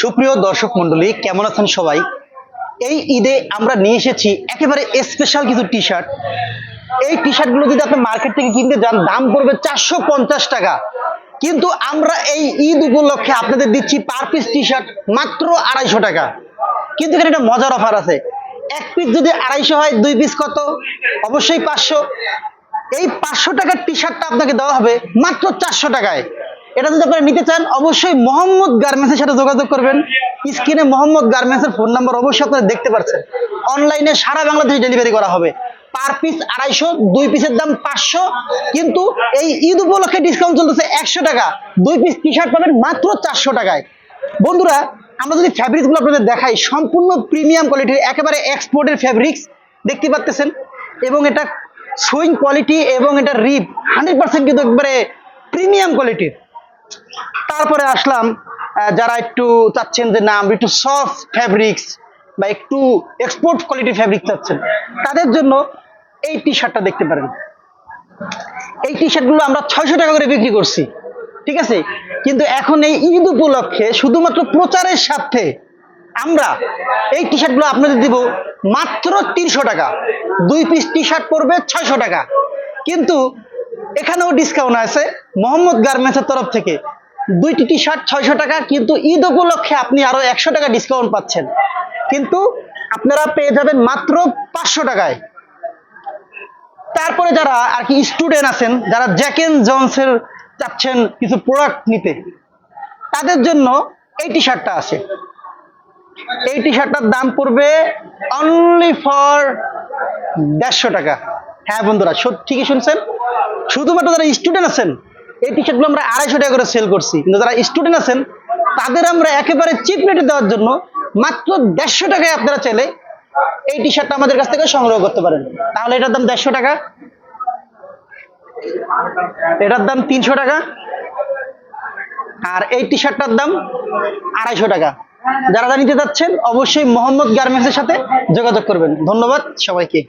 সুপ্রিয় দর্শক মন্ডলী কেমন আছেন সবাই? এই ঈদে আমরা নিয়ে এসেছি একেবারে স্পেশাল কিছু টি শার্ট এই টি শার্টগুলো যদি আপনি মার্কেট থেকে কিনতে যান, দাম পড়বে চারশো পঞ্চাশ টাকা। কিন্তু আমরা এই ঈদ উপলক্ষে আপনাদের দিচ্ছি পার পিস টি শার্ট মাত্র আড়াইশো টাকা। কিন্তু এখানে একটা মজার অফার আছে। এক পিস যদি আড়াইশো হয়, দুই পিস কত? অবশ্যই পাঁচশো। এই পাঁচশো টাকার টি শার্টটা আপনাকে দেওয়া হবে মাত্র চারশো টাকায়। এটা যদি আপনারা নিতে চান, অবশ্যই মোহাম্মদ গার্মেন্টসের সাথে যোগাযোগ করবেন। স্ক্রিনে মোহাম্মদ গার্মেন্টসের ফোন নাম্বার অবশ্যই আপনারা দেখতে পাচ্ছেন। অনলাইনে সারা বাংলাদেশে ডেলিভারি করা হবে। পার পিস আড়াইশো, দুই পিসের দাম পাঁচশো। কিন্তু এই ঈদ উপলক্ষে ডিসকাউন্ট চলতেছে একশো টাকা। দুই পিস টি শার্ট পাবেন মাত্র চারশো টাকায়। বন্ধুরা, আমরা যদি ফ্যাব্রিক্সগুলো আপনাদের দেখাই, সম্পূর্ণ প্রিমিয়াম কোয়ালিটির একেবারে এক্সপোর্টের ফ্যাব্রিক্স দেখতে পাচ্ছেন এবং এটা সুইং কোয়ালিটি এবং এটা রিপ হান্ড্রেড পার্সেন্ট কিন্তু একবারে প্রিমিয়াম কোয়ালিটির তারপরে আসলাম যারা একটু চাচ্ছেন যে না আমি একটু সফট ফ্যাব্রিক্স বা একটু এক্সপোর্ট কোয়ালিটির ফ্যাব্রিক চাচ্ছেন, তাদের জন্য এই টি শার্টটা দেখতে পারেন। এই টি শার্টগুলো আমরা ছয়শো টাকা করে বিক্রি করছি, ঠিক আছে? কিন্তু এখন এই ঈদ উপলক্ষে শুধুমাত্র প্রচারের স্বার্থে আমরা এই টি শার্টগুলো আপনাদের দিব মাত্র তিনশো টাকা। দুই পিস টি শার্ট পড়বে ছয়শো টাকা। কিন্তু এখানেও ডিসকাউন্ট আছে। মোহাম্মদ গার্মেন্টসের তরফ থেকে। দুইটি টি শার্ট ছয়শো টাকা, কিন্তু ঈদ উপলক্ষে আপনি আরও একশো টাকা ডিসকাউন্ট পাচ্ছেন। কিন্তু আপনারা পেয়ে যাবেন মাত্র পাঁচশো টাকায়। তারপরে যারা আর কি স্টুডেন্ট আছেন, যারা জ্যাকেন জনসের চাচ্ছেন কিছু প্রোডাক্ট নিতে, তাদের জন্য এই টি শার্টটা আছে। এই টি শার্টটার দাম পড়বে অনলি ফর দেড়শো টাকা। হ্যাঁ বন্ধুরা, সত্যি ঠিকই শুনছেন? শুধুমাত্র যারা স্টুডেন্ট আছেন, এই টি শার্টগুলো আমরা আড়াইশো টাকা করে সেল করছি। কিন্তু যারা স্টুডেন্ট আছেন, তাদের আমরা একেবারে চিপ রেটে দেওয়ার জন্য মাত্র দেড়শো টাকায় আপনারা চাইলে এই টি শার্টটা আমাদের কাছ থেকে সংগ্রহ করতে পারেন। তাহলে এটার দাম দেড়শো টাকা। এটার দাম তিনশো টাকা। আর এই টি শার্টটার দাম আড়াইশো টাকা। যারা যা নিতে যাচ্ছেন, অবশ্যই মোহাম্মদ গার্মেন্টসের সাথে যোগাযোগ করবেন। ধন্যবাদ সবাইকে।